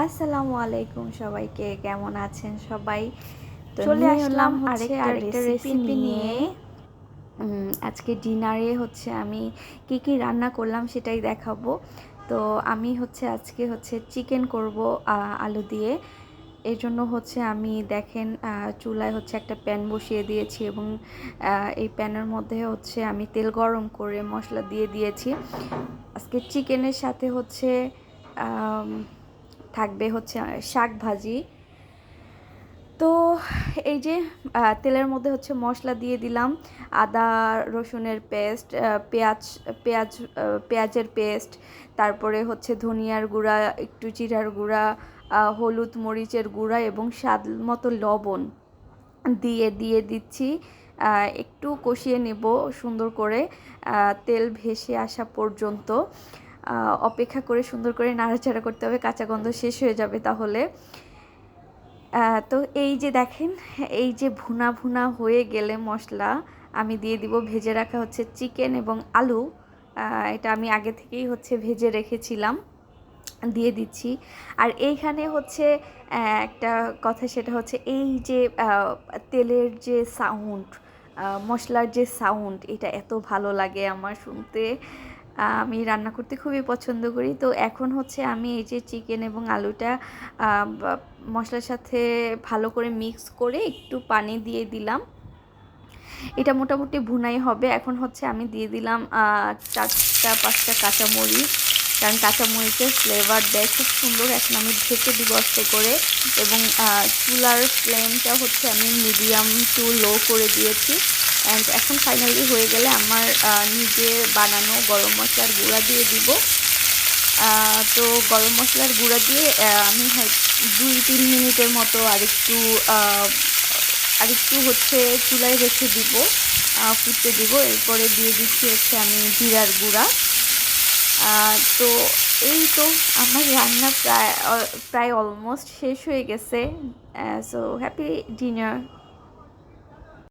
আসসালামু আলাইকুম সবাইকে কেমন আছেন সবাই? তো চলে আসলাম আরেকটা রেসিপি নিয়ে। আজকে ডিনারে হচ্ছে আমি কি কি রান্না করলাম সেটাই দেখাবো। তো আমি হচ্ছে আজকে হচ্ছে চিকেন করব আলু দিয়ে। এই জন্য হচ্ছে আমি দেখেন চুলায় হচ্ছে একটা প্যান বসিয়ে দিয়েছি এবং এই প্যানের মধ্যে হচ্ছে আমি তেল গরম করে মশলা দিয়ে দিয়েছি। আজকে চিকেনের সাথে হচ্ছে থাকবে হচ্ছে শাক ভাজি তো এই যে তেলের মধ্যে হচ্ছে মশলা দিয়ে দিলাম, আদা, রসুনের পেস্ট পেঁয়াজ পেঁয়াজ পেঁয়াজের পেস্ট, তারপরে হচ্ছে ধনিয়ার গুঁড়া, একটু জিরার গুঁড়া হলুদ মরিচের গুঁড়া এবং স্বাদ মতো লবণ দিয়ে দিয়ে দিচ্ছি। একটু কষিয়ে নেব সুন্দর করে। তেল ভেসে আসা পর্যন্ত। অপেক্ষা করে সুন্দর করে নাড়াচাড়া করতে হবে, কাঁচা গন্ধ শেষ হয়ে যাবে তাহলে। তো এই যে দেখেন, এই যে ভুনা ভুনা হয়ে গেলে মশলা আমি দিয়ে দিব, ভেজে রাখা হচ্ছে চিকেন এবং আলু। এটা আমি আগে থেকেই হচ্ছে ভেজে রেখেছিলাম, দিয়ে দিচ্ছি। আর এইখানে হচ্ছে একটা কথা সেটা হচ্ছে এই যে তেলের যে সাউন্ড মশলার যে সাউন্ড এটা এত ভালো লাগে আমার শুনতে। আমি রান্না করতে খুবই পছন্দ করি। তো এখন হচ্ছে আমি এই যে চিকেন এবং আলুটা মশলার সাথে ভালো করে মিক্স করে একটু পানি দিয়ে দিলাম। এটা মোটামুটি ভুনাই হবে। এখন হচ্ছে আমি দিয়ে দিলাম চারটা, পাঁচটা কাঁচামরিচ। কারণ কাঁচামরিচের ফ্লেভার দেয় খুব সুন্দর। এখন আমি ঢেকে দিব আস্তে করে এবং চুলার ফ্লেমটা হচ্ছে আমি মিডিয়াম টু লো করে দিয়েছি। অ্যান্ড এখন ফাইনালি হয়ে গেলে আমার নিজে বানানো গরম মশলার গুঁড়া দিয়ে দিব। তো গরম মশলার গুঁড়া দিয়ে আমি দুই তিন মিনিটের মতো আরেকটু আরেকটু হচ্ছে চুলায় রেখে দিব ফুটতে দিব। এরপরে দিয়ে দিচ্ছি হচ্ছে আমি জিরার গুঁড়া। তো এই তো আমার রান্না প্রায় প্রায় অলমোস্ট শেষ হয়ে গেছে। So happy dinner